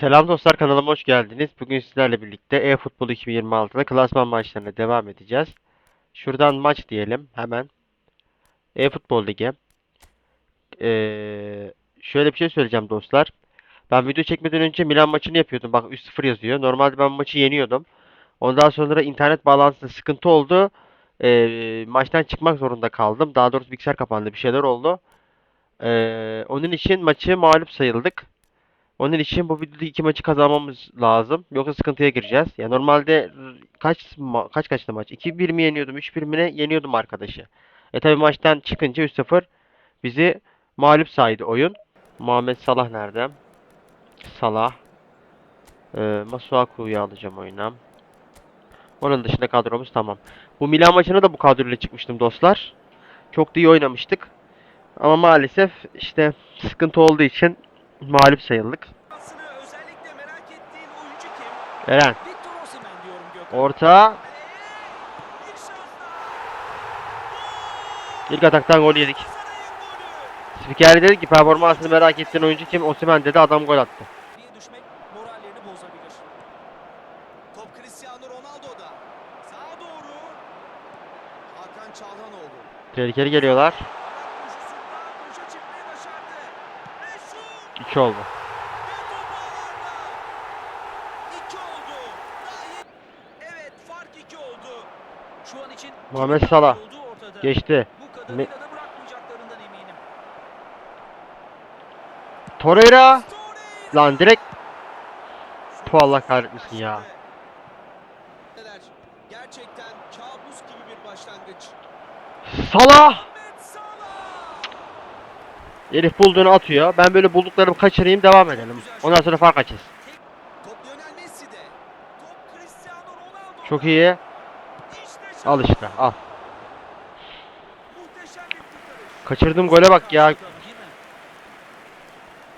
Selam dostlar kanalıma hoş geldiniz. Bugün sizlerle birlikte e-futbol 2026'da klasman maçlarına devam edeceğiz. Şuradan maç diyelim hemen. E-futbol ligi. Ee, şöyle bir şey söyleyeceğim dostlar. Ben video çekmeden önce Milan maçını yapıyordum. Bak 3-0 yazıyor. Normalde ben maçı yeniyordum. Ondan sonra internet bağlantısında sıkıntı oldu. Ee, maçtan çıkmak zorunda kaldım. Daha doğrusu bilgisayar kapandı. Bir şeyler oldu. Ee, onun için maçı mağlup sayıldık. Onun için bu videoda iki maçı kazanmamız lazım. Yoksa sıkıntıya gireceğiz. Ya normalde kaç kaç kaçtı maç? 2-1 mi yeniyordum? 3-1 mi yeniyordum arkadaşı. E tabi maçtan çıkınca 3-0 bizi mağlup saydı oyun. Muhammed Salah nerede? Salah. Ee, Masuaku'yu alacağım oyuna. Onun dışında kadromuz tamam. Bu Milan maçına da bu kadroyla çıkmıştım dostlar. Çok da iyi oynamıştık. Ama maalesef işte sıkıntı olduğu için mağlup sayıldık. Eren. Orta. İlk ataktan gol yedik. Spiker dedi ki performansını merak ettiğin oyuncu kim? Osimhen dedi adam gol attı. Diye düşmek 2 oldu. Muhammed Salah geçti. Torreira lan direkt Pu Allah kahretmesin ya. Salah Herif bulduğunu atıyor. Ben böyle bulduklarımı kaçırayım devam edelim. Ondan sonra fark Ronaldo'da. Çok iyi. Al işte al. Kaçırdığım gole bak ya.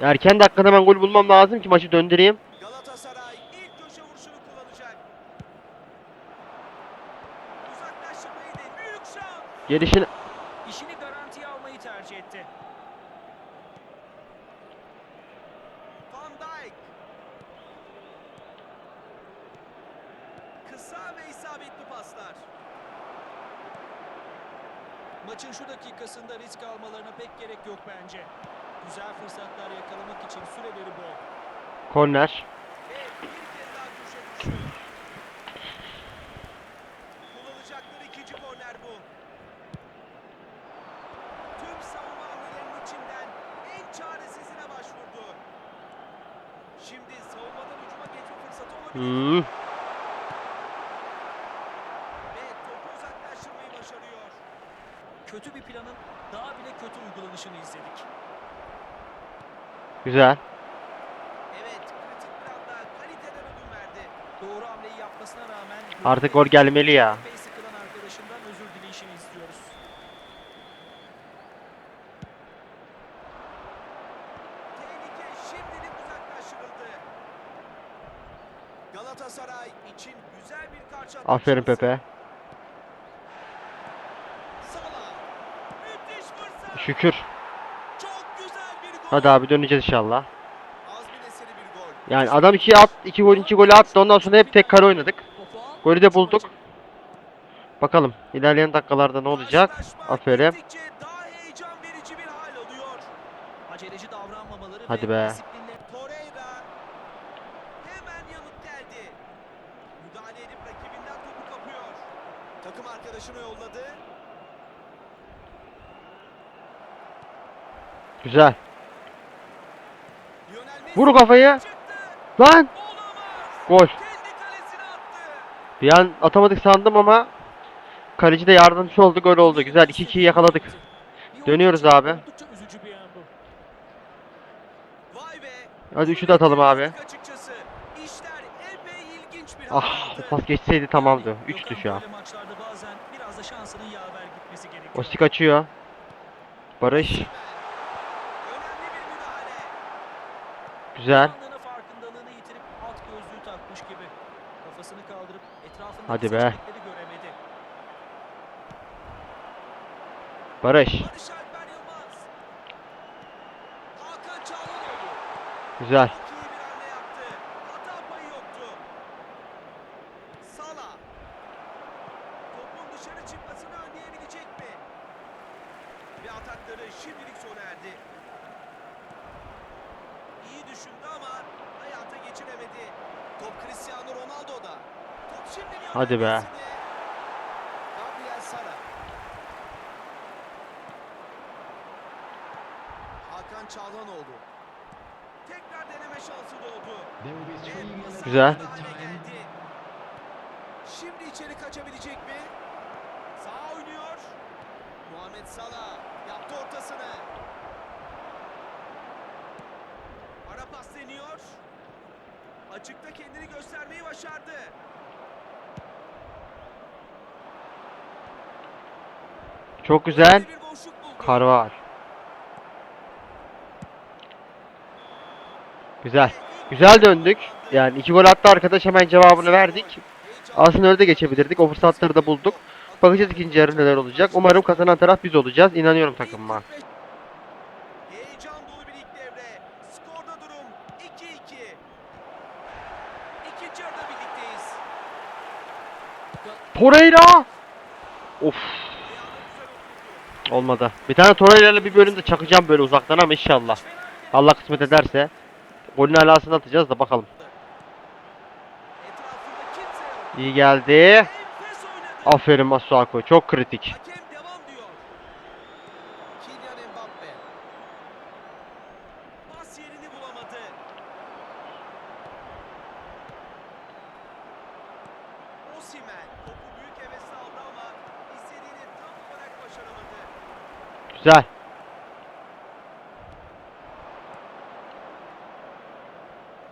Erken dakikada ben gol bulmam lazım ki maçı döndüreyim. Galatasaray ilk köşe vuruşunu kullanacak. Uzaklaştırmayı de büyük şans. Gelişini İşini garantiye almayı tercih etti. Van Dijk. Kısa ve isabetli paslar. Maçın şu dakikasında risk almalarına pek gerek yok bence. Güzel fırsatlar yakalamak için süreleri bol. korner. Kullanacakları ikinci korner bu. Tüm savunma hamlelerinin içinden en çaresizine başvurdu. Şimdi savunmadan hücuma geçme fırsatı olabilir. Hmm. Ve topu uzaklaştırmayı başarıyor. Planın daha bile kötü uygulanışını izledik. Güzel. Evet, kritik bir anda kaliteden ödün verdi. Doğru hamleyi yapmasına rağmen... Artık gol gelmeli ya. Sıkılan arkadaşından özür dileyişini istiyoruz. Tehlike şimdilik uzaklaştırıldı. Galatasaray için güzel bir karşı atak Aferin şansı. Pepe. Salah. Müthiş fırsat. Şükür. Çok güzel bir gol. Hadi abi döneceğiz inşallah. Az bir eseri bir gol. Yani adam 2 at 2 gol 2 golü attı. Ondan sonra hep tek kare oynadık. Golü de bulduk. Bakalım ilerleyen dakikalarda ne olacak? Aferin. gittikçe daha heyecan verici bir hal alıyor. Aceleci davranmamaları Hadi ve be. disiplinle Torreira hemen yanıt geldi. Müdahale edip rakibinden topu kapıyor. Takım arkadaşını yolladı. Güzel. Vur kafayı. Lan! Gol. Bir an atamadık sandım ama kaleci de yardımcı oldu. Gol oldu. Güzel 2-2'yi yakaladık. Dönüyoruz abi. Hadi üçü de atalım abi. Ah aldı. pas geçseydi tamamdı. Yani 3'tü Gökhan şu an. böyle maçlarda bazen biraz da şansının yaver gitmesi gerekiyor. Ostik açıyor. Barış. Önemli bir müdahale. Güzel. Sandığına farkındalığını yitirip alt gözlüğü takmış gibi. Kafasını kaldırıp etrafındaki Hadi be. Barış. Güzel. Çok iyi bir hamle yaptı. atakları şimdilik sona erdi. İyi düşündü ama hayata geçiremedi. Top Cristiano şimdi Lionel Hadi be. Hakan Çalhanoğlu. Tekrar deneme şansı doğdu. Güzel. haline geldi. Şimdi içeri kaçabilecek mi? Sağ oynuyor. Muhammed Salah yaptı ortasını. Ara pas deniyor. Açıkta kendini göstermeyi başardı. Çok güzel. Karval. Güzel. Güzel döndük. Yani iki gol attı arkadaş hemen cevabını verdik. Aslında öyle de geçebilirdik. O fırsatları da bulduk. Bakacağız ikinci yarı neler olacak. Umarım kazanan taraf biz olacağız. İnanıyorum takımıma. Torreira! Of olmadı. Bir tane Torreira'yla bir bölümde çakacağım böyle uzaktan ama inşallah. Allah kısmet ederse. Golün alasını atacağız da bakalım. İyi geldi. Aferin Masuako. Çok kritik. Hakem devam diyor. Kylian Mbappe. Pas yerini bulamadı. Osimhen topu büyük hevesle aldı ama istediğini tam olarak başaramadı. Güzel.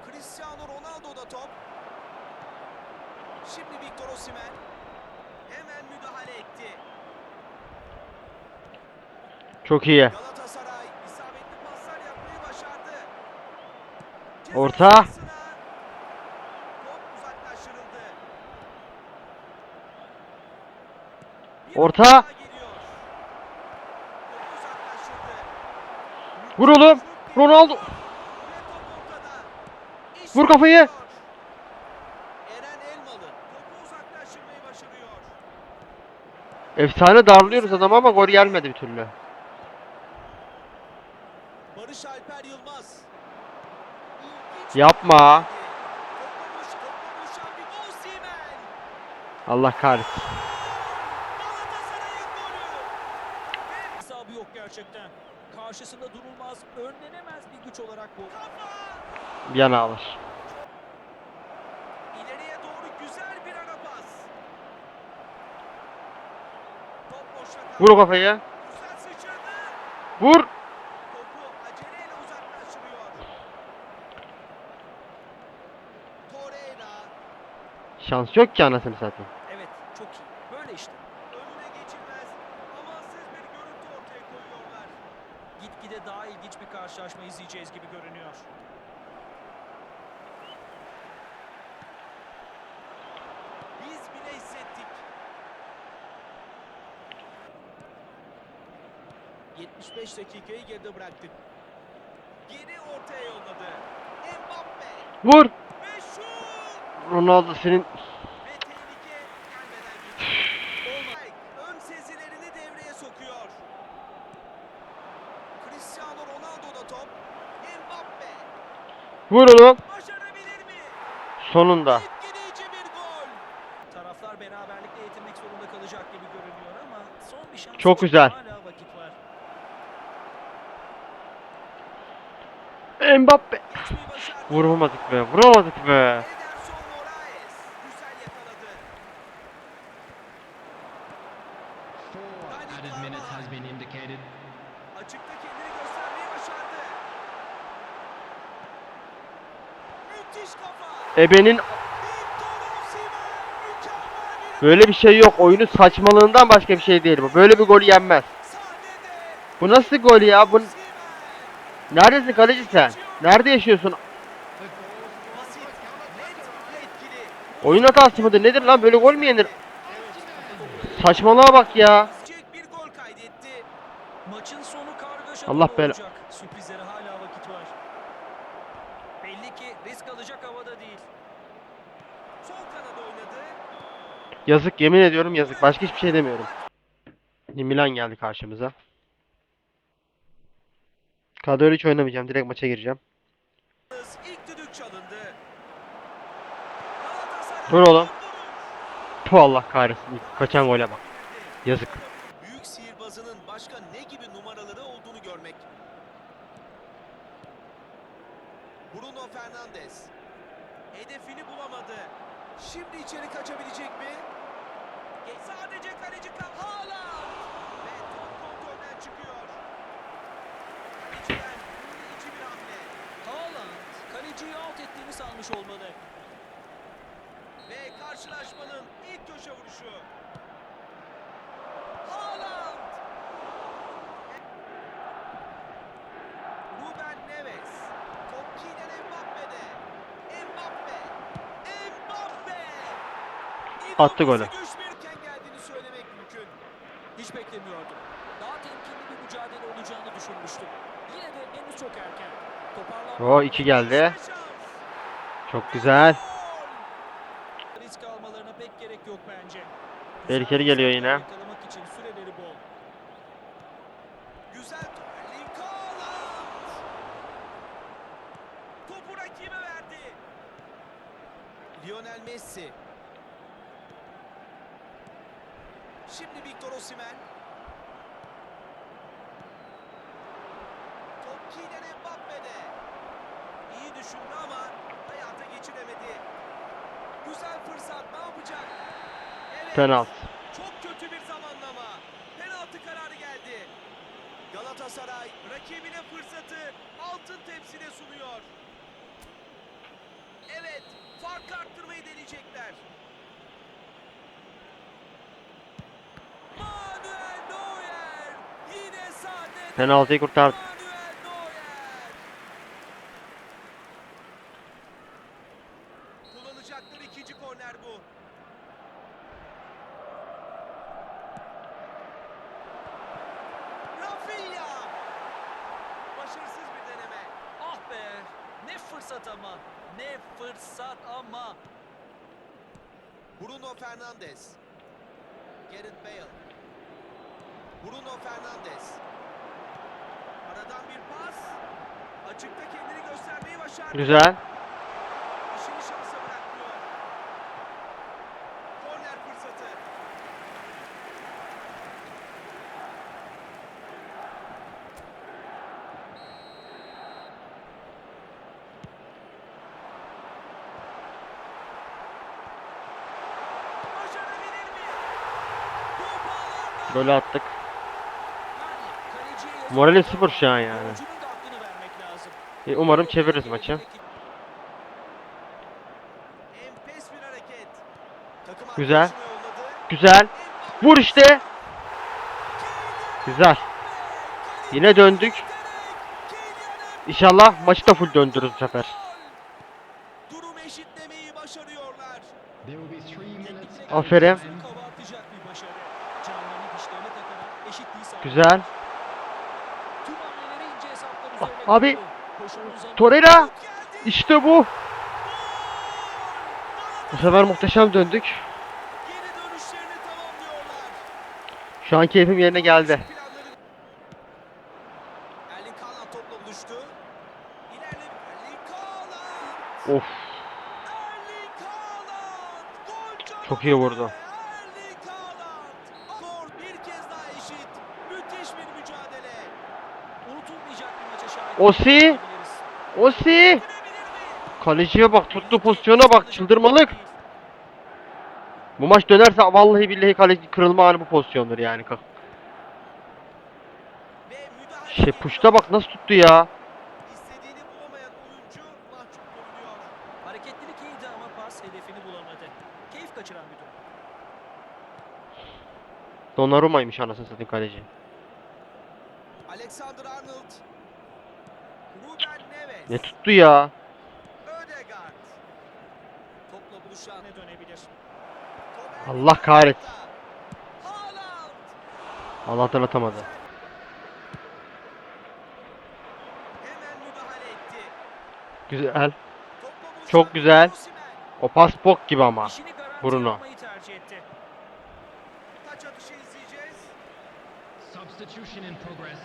Cristiano Ronaldo'da top. Şimdi Victor Osimhen. Hemen müdahale etti. Çok iyi. Galatasaray isabetli paslar yapmayı başardı. Ceza Orta. Top uzaklaştırıldı. Orta. daha geliyor. Topu uzaklaştırdı. Vur oğlum. Ronaldo. Vur kafayı. Efsane darlıyoruz adamı ama gol gelmedi bir türlü. Barış Alper Yılmaz. Yapma. Allah kahretsin. Hesabı yok gerçekten. Karşısında durulmaz, önlenemez bir güç olarak bu. Yana alır. İleriye doğru güzel bir ara pas. Vur sıçradı. Vur. Şans yok ki anasını satayım. Evet, çok iyi. Böyle işte. önüne geçilmez. Amansız bir görüntü ortaya koyuyorlar. Gitgide daha ilginç bir karşılaşma izleyeceğiz gibi görünüyor. Biz bile hissettik. 75 dakikayı geride bıraktık. Geri ortaya yolladı. Mbappe Vur. Ronaldo senin Top. Mbappe vur oğlum. başarabilir mi? Sonunda. Etkileyici bir gol. Taraflar beraberlikle yetinmek zorunda kalacak gibi görünüyor ama son bir şans Çok güzel. hala vakit var. Mbappe. Vuramadık be. Vuramadık be. Ebenin böyle bir şey yok. Oyunun saçmalığından başka bir şey değil bu. Böyle bir gol yenmez. Bu nasıl gol ya? Bu neredesin kaleci sen? Nerede yaşıyorsun? Oyun hatası mıdır? Nedir lan? Böyle gol mü yenir? Saçmalığa bak ya. Allah bela- olacak. Sürprizlere hala vakit var. Belli ki risk alacak havada değil. Sol kanada oynadı. Yazık yemin ediyorum yazık. Başka hiçbir şey demiyorum. Milan geldi karşımıza. Kadroyla hiç oynamayacağım. Direkt maça gireceğim. İlk düdük çalındı. Dur oğlum. Puh Allah kahretsin. Kaçan gole bak. Yazık. Bruno Fernandes. Hedefini bulamadı. Şimdi içeri kaçabilecek mi? Sadece kaleci kal. Haaland. Ve top kontrolden çıkıyor. Kaleciden büyüleyici bir hamle. Haaland kaleciyi alt ettiğini sanmış olmalı. Ve karşılaşmanın ilk köşe vuruşu. Haaland. Ruben Neves. Top Kylian Mbappe'de. Mbappe. Mbappe. Attı golü. Hiç beklemiyordum. Daha temkinli bir mücadele olacağını düşünmüştüm. Yine de henüz çok erken. O iki geldi. Çok güzel. Risk almalarına pek gerek yok bence. Tehlikeli geliyor yine. Yakalamak için süreleri bol. Güzel top. Erling Haaland. Topu rakibe verdi. Lionel Messi. Şimdi Victor Osimhen. Top Kylian Mbappe'de. İyi düşündü ama hayata geçiremedi. Güzel fırsat ne yapacak? Evet. Penaltı. Çok kötü bir zamanlama. Penaltı kararı geldi. Galatasaray rakibine fırsatı altın tepside sunuyor. Evet, fark arttırmayı deneyecekler. Penaltıyı kurtardı. Kullanacakları ikinci korner bu. Rafinha. Başarısız bir deneme. Ah be! Ne fırsat ama! Ne fırsat ama! Bruno Fernandes. Gareth Bale. Bruno Fernandes. Aradan bir pas. Açıkta kendini göstermeyi başardı. Güzel. İşini şansa bırakmıyor. Korner fırsatı. Başarabilir mi? Top ağlarda. Golü attık. Yani kaleciye yazık Morali oldu. sıfır şu an yani. E, umarım çeviririz maçı. Güzel. Güzel. Vur işte. Güzel. Yine döndük. İnşallah maçı da full döndürürüz bu sefer. Durum eşitlemeyi abi. Torreira. İşte bu. Bu sefer muhteşem döndük. Şu an keyfim yerine geldi. Of. Çok iyi vurdu. Osi. Osi. Kaleciye bak. Tuttu pozisyona bak. Çıldırmalık. Bu maç dönerse vallahi billahi kaleci kırılma anı bu pozisyondur yani. Şey puşta bak nasıl tuttu ya. Donnarumma'ymış anasını satayım kaleci. Alexander Arnold. Ruben Neves. Ne tuttu ya. Ödegaard. Topla buluşan Ne dönebilir? Allah kahretsin. Haaland'da. Haaland. Allah'tan atamadı. Hemen müdahale etti. Güzel. Çok güzel. O pas bok gibi ama. Bruno. Substitution in progress.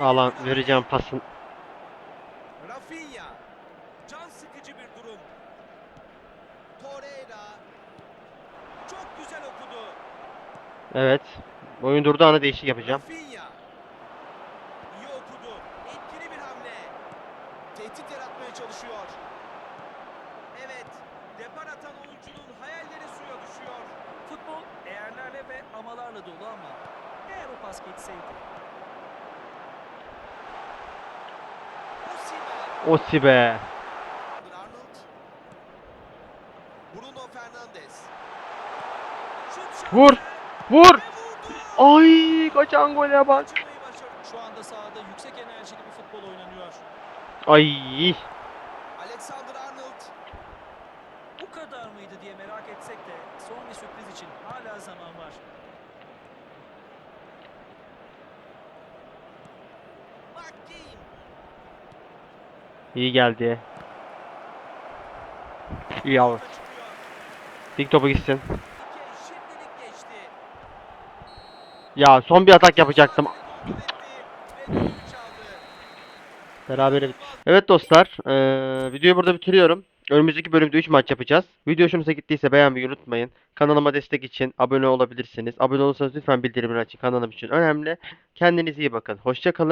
Alan vereceğim pasın. Rafinha. Can sıkıcı bir durum. Torreira. Çok güzel okudu. Evet. Oyun durduğu anda değişik yapacağım. Rafinha. Osi be. Vur. Vur. Ay kaçan gole bak. Şu anda sahada yüksek enerjili bir futbol oynanıyor. Ay. Alexander Arnold. Bu kadar mıydı diye merak etsek de son bir sürpriz için hala zaman var. McGinn. İyi geldi. İyi yavrum. Dik topu gitsin. Ya son bir atak yapacaktım. Berabere bit. Evet dostlar, eee, videoyu burada bitiriyorum. Önümüzdeki bölümde 3 maç yapacağız. Video hoşunuza gittiyse beğenmeyi unutmayın. Kanalıma destek için abone olabilirsiniz. Abone olursanız lütfen bildirimleri açın. Kanalım için önemli. Kendinize iyi bakın. Hoşça kalın.